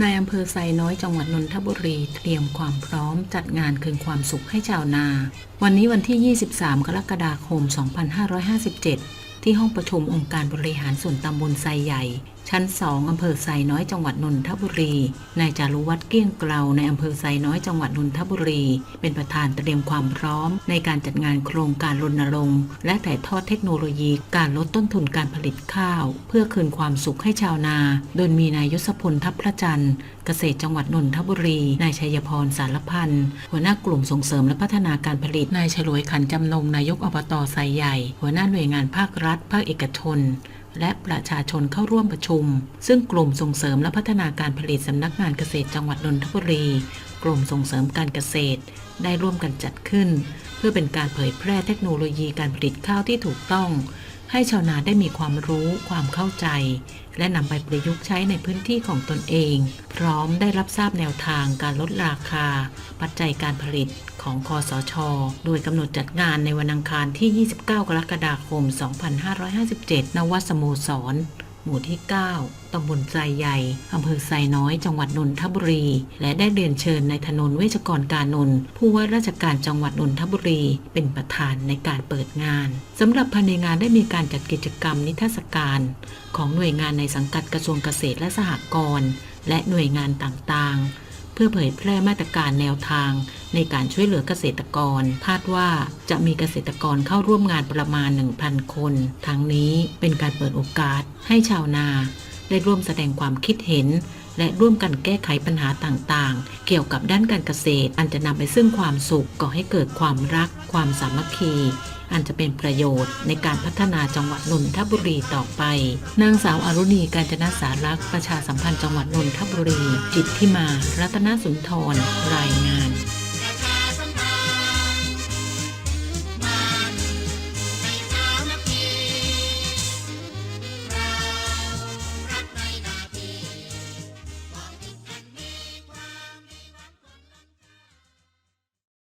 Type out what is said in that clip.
นายอำเภอไซน้อยจังหวัดนนทบุรีเตรียมความพร้อมจัดงานคืนความสุขให้ชาวนา วันนี้วันที่ 23 กรกฎาคม 2557 ที่ห้องประชุมองค์การบริหารส่วนตำบลไซใหญ่ชั้น2อำเภอไซน้อยจังหวัดนนทบุรี นายจารุวัฒน์เกี้ยงเกลาในอำเภอไซน้อยจังหวัดนนทบุรี เป็นประธานเตรียมความพร้อม ในการจัดงานโครงการรณรงค์และถ่ายทอดเทคโนโลยีการลดต้นทุนการผลิตข้าว เพื่อคืนความสุขให้ชาวนา โดยมีนายยศพลทัพพระจันทร์เกษตรจังหวัดนนทบุรี นายชัยพรสารพันธ์หัวหน้ากลุ่มส่งเสริมและพัฒนาการผลิตนายฉลวยขันจำนงนายกอบตไซใหญ่ หัวหน้าหน่วยงานภาครัฐ ภาคเอกชน และประชาชนเข้าร่วมประชุม ซึ่งกลุ่มส่งเสริมและพัฒนาการผลิตสำนักงานเกษตรจังหวัดนนทบุรี กลุ่มส่งเสริมการเกษตร ได้ร่วมกันจัดขึ้น เพื่อเป็นการเผยแพร่เทคโนโลยีการผลิตข้าวที่ถูกต้อง ให้ชาวนาได้มีความรู้ความเข้าใจ และนำไปประยุกต์ใช้ในพื้นที่ของตนเอง พร้อมได้รับทราบแนวทางการลดราคา ปัจจัยการผลิตของคอสช โดยกำหนดจัดงานในวันอังคารที่ 29 กรกฎาคม 2557 ณ วัดสโมสร หมู่ที่ 9 ตำบลไซใหญ่ อำเภอไซน้อย จังหวัดนนทบุรี และได้เรียนเชิญนายธนนเวชกรการนนท์ผู้ว่าราชการจังหวัดนนทบุรี เป็นประธานในการเปิดงานสำหรับภายในงานได้มีการจัดกิจกรรมนิทรรศการ ของหน่วยงานในสังกัดกระทรวงเกษตรและสหกรณ์และหน่วยงานต่างๆ เพื่อเผยแพร่มาตรการแนวทาง ในการช่วยเหลือเกษตรกร คาดว่าจะมีเกษตรกรเข้าร่วมงานประมาณ 1,000 คน ทั้งนี้เป็นการเปิดโอกาสให้ชาวนา ได้ร่วมแสดงความคิดเห็น และร่วมกันแก้ไขปัญหาต่างๆ เกี่ยวกับด้านการเกษตร อันจะนำไปซึ่งความสุขก่อให้เกิดความรัก ความสามัคคีอันจะเป็นประโยชน์ในการพัฒนาจังหวัดนนทบุรีต่อไป นางสาวอรุณีการจนาสารักษ์ประชาสัมพันธ์จังหวัดนนทบุรี จิตที่มา รัตนสุนทร รายงาน